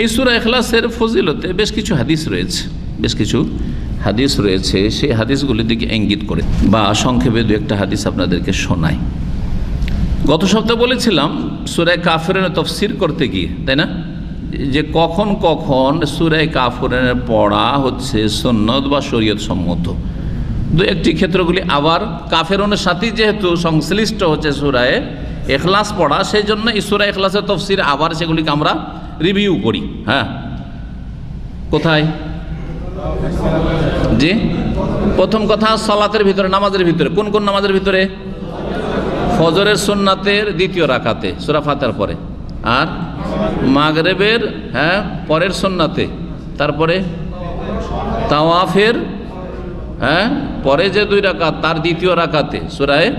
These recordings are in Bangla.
এই সুরা এখলাসের ফজিলতে বেশ কিছু হাদিস রয়েছে, বেশ কিছু হাদিস রয়েছে। সেই হাদিসগুলির দিকে ইঙ্গিত করে বা সংক্ষেপে দু একটা হাদিস আপনাদেরকে শোনাই। গত সপ্তাহে বলেছিলাম সুরায় কাফের তফসির করতে গিয়ে, তাই না? যে কখন কখন সুরায় কাফরের পড়া হচ্ছে সন্ন্যত বা শরীয়ত সম্মত। দু একটি ক্ষেত্রগুলি আবার কাফেরনের সাথেই যেহেতু সংশ্লিষ্ট হচ্ছে সুরায় এখলাস পড়া, সেই জন্য এই সুরা এখলাসের তফসির আবার সেগুলিকে আমরা রিভিউ করি হ্যাঁ। কোথায়? জি? প্রথম কথা, সলাতের ভিতরে, নামাজের ভিতরে। কোন কোন নামাজের ভিতরে? ফজরের সোননাথের দ্বিতীয় রাখাতে সুরা ফাতার পরে। আর মাগরেবের হ্যাঁ পরের সোননাথে তারপরে তাওয়াফের হ্যাঁ পরে যে দুই রাকাত, তার দ্বিতীয় রাকাতে সুরায়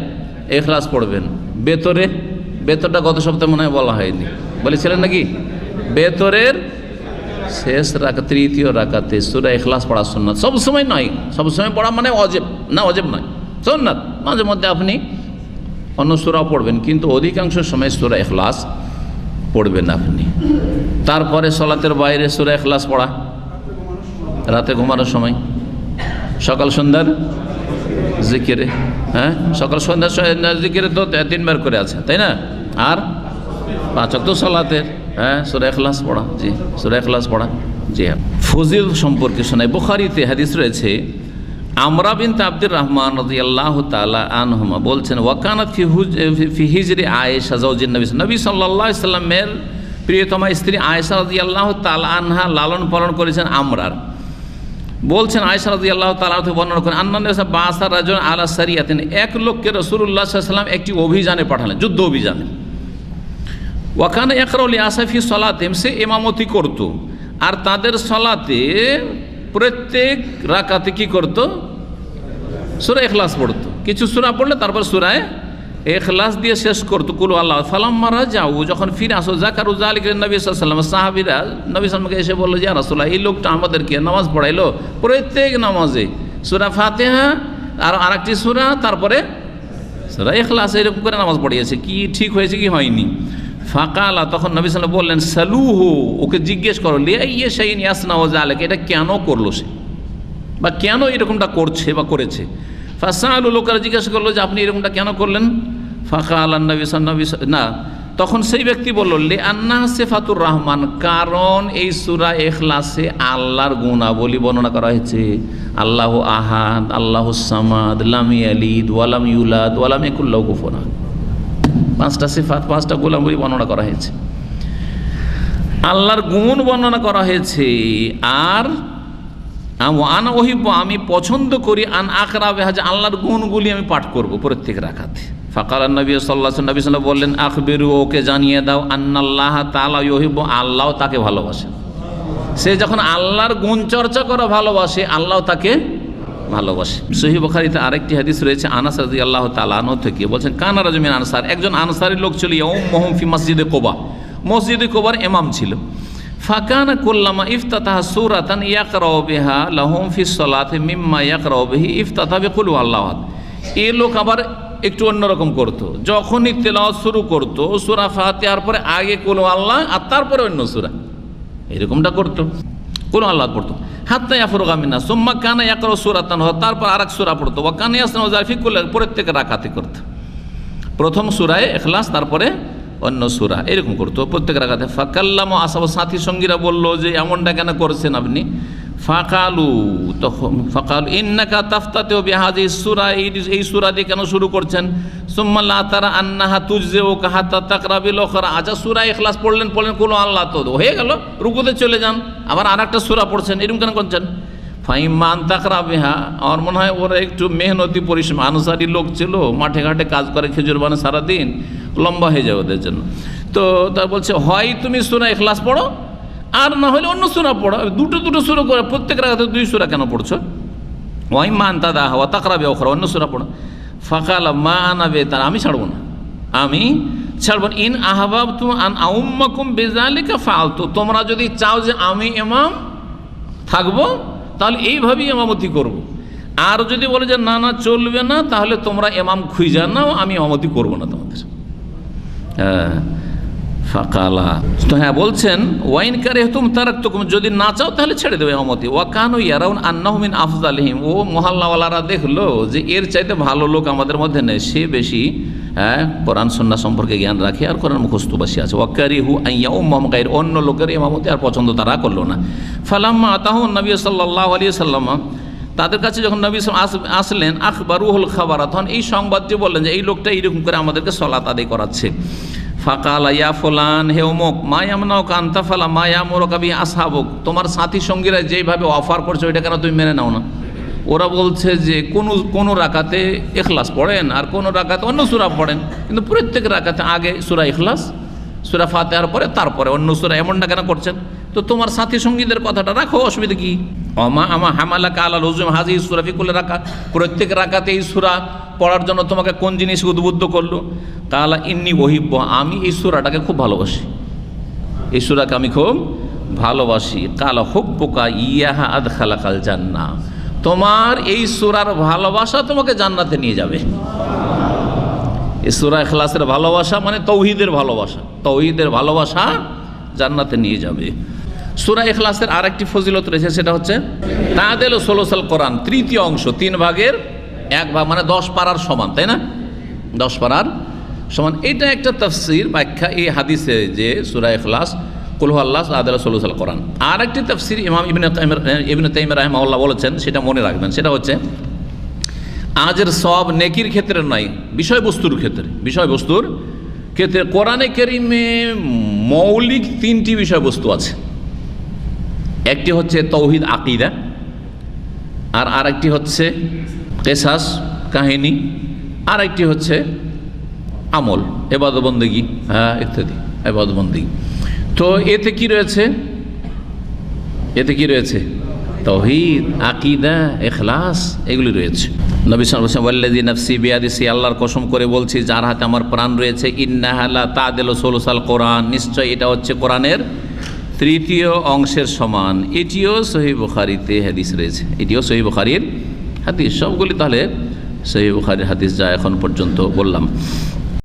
এখলাস পড়বেন। বেতরে বেতরটা গত সপ্তাহে মনে হয় বলা হয়নি। বলেছিলেন নাকি? বেতরের শেষ রাখা তৃতীয় রাখাতে সুরা এখলাস পড়া সুন্নাত। সবসময় নয় সবসময় পড়া মানে অজেব না অজেব নয়, সুন্নাত। মাঝে মধ্যে আপনি অন্য সুরাও পড়বেন, কিন্তু অধিকাংশ সময় সুরা এখলাস পড়বেন আপনি। তারপরে সলাতের বাইরে সুরা এখলাস পড়া। রাতে ঘুমানোর সময়। সকাল সন্ধ্যার জিকিরে হ্যাঁ? সকাল সন্ধ্যার জিকিরে তো তিনবার করে আছে, তাই না? আর পাঁচ তো সলাতের হ্যাঁ সুরা এখলাস পড়া, জি, সুরা এখলাস পড়া, জি হ্যাঁ। ফজিল সম্পর্কে শোনায় বুখারিতে হাদিস রয়েছে, আমরা বিনতে আব্দুর রহমান রাজি আল্লাহ তালা আনহুমা বলছেন ওয়াকানাত ফি হুজ, ফি হিজরি আয়েশা জৌজিন নবী নবী সাল্লাহ ইসলামের প্রিয়তমা স্ত্রী আয়েশা রাজি আল্লাহ তালা আনহা লালন পালন করেছেন আমরার। বলছেন আয়সা রাজি আল্লাহ তালা বর্ণনা করেন আন্নান বাসার রাজন আলা সারিয়াতেন এক লোককে রসুল্লাহ সাল্লাম একটি অভিযানে পাঠালেন, যুদ্ধ অভিযানে। ওয়াখানে একরলি আসাফি সলাতেম, সে এমামতি করত। আর তাদের সলাতে প্রত্যেক রাকাতে কি করত? সুরা এখলাস পড়তো। কিছু সুরা পড়লে তারপর সুরায় এখলাস দিয়ে শেষ করতো। কুলু আল্লাহ ফালাম্মারা যাও যখন ফিরে আসো জাকার উজালিক নবী সাল্লাম সাহাবিরা, নবী সাল্লামকে এসে বলল, যে রাসুল্লাহ এই লোকটা আমাদেরকে নামাজ পড়াইলো প্রত্যেক নামাজে। সুরা ফাতেহা, আর আরেকটি সুরা, তারপরে সুরা এখলাস এরকম করে নামাজ পড়িয়েছে। কি ঠিক হয়েছে, কি হয়নি? ফাঁকালা, তখন নবী সাল্লাম বললেন, সালুহু। ওকে জিজ্ঞেস করো লিয়া ইয়ে ও জালেক এটা কেন করল সে? বা কেন এরকমটা করছে বা করেছে? ফাঁসা আলু লোকেরা জিজ্ঞাসা করল যে, আপনি এরকমটা কেন করলেন? ফাঁকা আল্লাহ নবী নবী না, তখন সেই ব্যক্তি বলল লে আন্না সেফাতুর রহমান, কারণ এই সুরা এখলাসে আল্লাহর গুণাবলী বর্ণনা করা হয়েছে। আল্লাহ আহাদ, আল্লাহ সামাদ, লামি আলিদ ওয়ালাম ইউলাদ ওয়ালাম একুল্লাহ গুফনা পাঁচটা সেফাত, পাঁচটা গোলামগুলি বর্ণনা করা হয়েছে। আল্লাহর গুণ বর্ণনা করা হয়েছে, আর আন ওহিব আমি পছন্দ করি আন আখরা বেহাজ আল্লাহর গুণগুলি আমি পাঠ করব প্রত্যেক রাখাতে। ফাকাল নবী সাল্লাহ নবী সাল্লাম বললেন আখবেরু ওকে জানিয়ে দাও, আন্নাল্লাহ তালা ইহিব আল্লাহ তাকে ভালোবাসে। সে যখন আল্লাহর গুণ চর্চা করা ভালোবাসে, আল্লাহ তাকে ভালোবাসে। সহি বখারিতে আরেকটি হাদিস রয়েছে, আনাস রাজি আল্লাহ তালানো থেকে। বলছেন, কানা রাজমিন আনসার। একজন আনসারের লোক ছিল ইয়ম মোহম ফি মসজিদে কোবা। মসজিদে কোবার এমাম ছিল। ফাকানা কুল্লামা ইফতাতাহা সূরাতান ইয়াকরাউ বিহা লাহুম ফিস সালাতি মিম্মা ইয়াকরাউ বিহি ইফতাতা বিকুল আল্লাহ এই লোক আবার একটু অন্যরকম করতো। যখনই তেলাওয়াত শুরু করতো, সূরা ফাতিহার পরে আগে কুল আল্লাহ আর তারপরে অন্য সুরা। এরকমটা করতো। কোন আল্লাহ পড়তো। হাত্তা ইয়াফরুগা মিন্না সুম্মা কানা ইয়াকরাউ সূরাতান, হ, তারপর আরেক সূরা পড়তো। ওয়া কানা ইয়াসনাউ যালিকা ফি কুল্লি প্রত্যেক রাকাতে করতো। প্রথম সুরায় এখলাস তারপরে অন্য সুরা, এরকম করতো। প্রত্যেক রাখাতে ফাকাল্লাম আসাব, সাথী সঙ্গীরা বলল যে, এমনটা কেন করছেন আপনি? ফাকালু, তখন ফাকালু, ইন্নাকা তাফতাতেও বিহাজি সুরা এই এই সুরা দিয়ে কেন শুরু করছেন? সুম্মাল্লাহ তারা ও এখলাস পড়লেন পড়লেন কোনো তো। হয়ে গেল, রুকুতে চলে যান। আবার পড়ছেন কেন করছেন? আমার মনে হয় ওরা একটু মেহনতি পরিশ্রম। লোক ছিল, মাঠে ঘাটে কাজ করে খেজুর বানে সারাদিন, লম্বা হয়ে যায় ওদের জন্য। তো তা বলছে, হয় তুমি সুরা এখলাস পড়ো, আর না হলে অন্য সুরা পড়ো। দুটো দুটো সুরা করে প্রত্যেক রাখাতে দুই সুরা কেন পড়ছো? ওয়াই মান তাদা হওয়া তাকরাবে ওখরা অন্য সুরা পড়ো। ফাঁকাল মা আনাবে তার আমি ছাড়বো না। আমি ছাড়বো ইন আহবাব তুমি আন আউম্মাকুম বেজালিকা ফালতু তোমরা যদি চাও যে আমি এমাম থাকব, তাহলে এইভাবেই এমামতি করব। আর যদি বলে যে না না, চলবে না, তাহলে তোমরা এমাম খুঁজা নাও, আমি এমামতি করব না তোমাদের। হ্যাঁ। ফাকালা। তো হ্যাঁ বলছেন, ওয়াইন কারে তুম তারাক তুকুম যদি না চাও তাহলে ছেড়ে দেবে অমতি ওয়া কানু ইয়ারাউন আন্নাহমিন আফজালিহিম। ও মহল্লাওয়ালারা দেখল যে এর চাইতে ভালো লোক আমাদের মধ্যে নেই। সে বেশি হ্যাঁ কোরআন সন্না সম্পর্কে জ্ঞান রাখে আর কোরআন মুখস্তবাসী আছে। ওয়াকারি হু আইয়া ও মমকাইর অন্য লোকের ইমামতি আর পছন্দ তারা করল না। ফালাম্মা আতাহ নবী সাল্লাহ আলিয়া সাল্লামা তাদের কাছে যখন নবী আসলেন, আখবরুহুল খাবার তখন এই সংবাদটি বললেন যে এই লোকটা এইরকম করে আমাদেরকে সলাত আদায় করাচ্ছে। ফাকাল, ইয়া ফুলান, হে অমুক মায়ামনাও কান্তা ফালা মায়া মোরকাবি আসহাবক। তোমার সাথী সঙ্গীরা যেইভাবে অফার করছে, ওইটা কেন তুমি মেনে নাও না? ওরা বলছে যে, কোনো কোনো রাকাতে এখলাস পড়েন আর কোনো রাকাতে অন্য সুরা পড়েন। কিন্তু প্রত্যেক রাকাতে আগে সুরা এখলাস সুরা ফাতেহার পরে তারপরে অন্য সুরা, এমনটা কেন করছেন? তো তোমার সাথী সঙ্গীদের কথাটা রাখো, অসুবিধা কি? অমা আমা হামালা কালা রজুম হাজি সুরা ফিকুল রাখা প্রত্যেক রাখাতে এই সুরা পড়ার জন্য তোমাকে কোন জিনিস উদ্বুদ্ধ করল? কালা ইন্নি ওহিব্য আমি এই সুরাটাকে খুব ভালোবাসি। এই সুরাকে আমি খুব ভালোবাসি। কাল কালা পোকা ইয়াহা আদ খালা কাল জান্না। তোমার এই সুরার ভালোবাসা তোমাকে জান্নাতে নিয়ে যাবে। এই সুরা এখলাসের ভালোবাসা মানে তৌহিদের ভালোবাসা। তৌহিদের ভালোবাসা জান্নাতে নিয়ে যাবে। সুরা এখলাসের আরেকটি ফজিলত রয়েছে, সেটা হচ্ছে তাদের ষোলোসাল কোরআন, তৃতীয় অংশ, তিন ভাগের এক ভাগ মানে দশ পাড়ার সমান, তাই না? দশ পাড়ার সমান। এটা একটা তফসির ব্যাখ্যা এই হাদিসে যে সুরা এখলাস কুলহু আল্লাহ আদাল ষোলোসাল কোরআন। আর একটি তফসির ইমাম ইবিন ইবিন তাইম রাহমাউল্লাহ বলেছেন, সেটা মনে রাখবেন, সেটা হচ্ছে আজের সব নেকির ক্ষেত্রে নয়, বিষয়বস্তুর ক্ষেত্রে বিষয়বস্তুর ক্ষেত্রে কোরআনে কেরিমে মৌলিক তিনটি বিষয়বস্তু আছে। একটি হচ্ছে তৌহিদ আকিদা, আর আরেকটি হচ্ছে কেসাস কাহিনী আর একটি হচ্ছে আমল এবাদবন্দেগি হ্যাঁ ইত্যাদি এবাদবন্দেগি তো এতে কি রয়েছে? এতে কি রয়েছে? তহিদ, আকিদা, এখলাস, এগুলি রয়েছে। নবী সাল্লাল্লাযী নফসি বিয়াদিসি, আল্লাহর কসম করে বলছি, যার হাতে আমার প্রাণ রয়েছে ইন্নাহালা তাদেল সোলসাল কোরআন নিশ্চয় এটা হচ্ছে কোরআনের তৃতীয় অংশের সমান। এটিও সহি বুখারিতে হাদিস রয়েছে। এটিও সহি বুখারির হাদিস। সবগুলি তাহলে সহি বুখারির হাদিস যা এখন পর্যন্ত বললাম।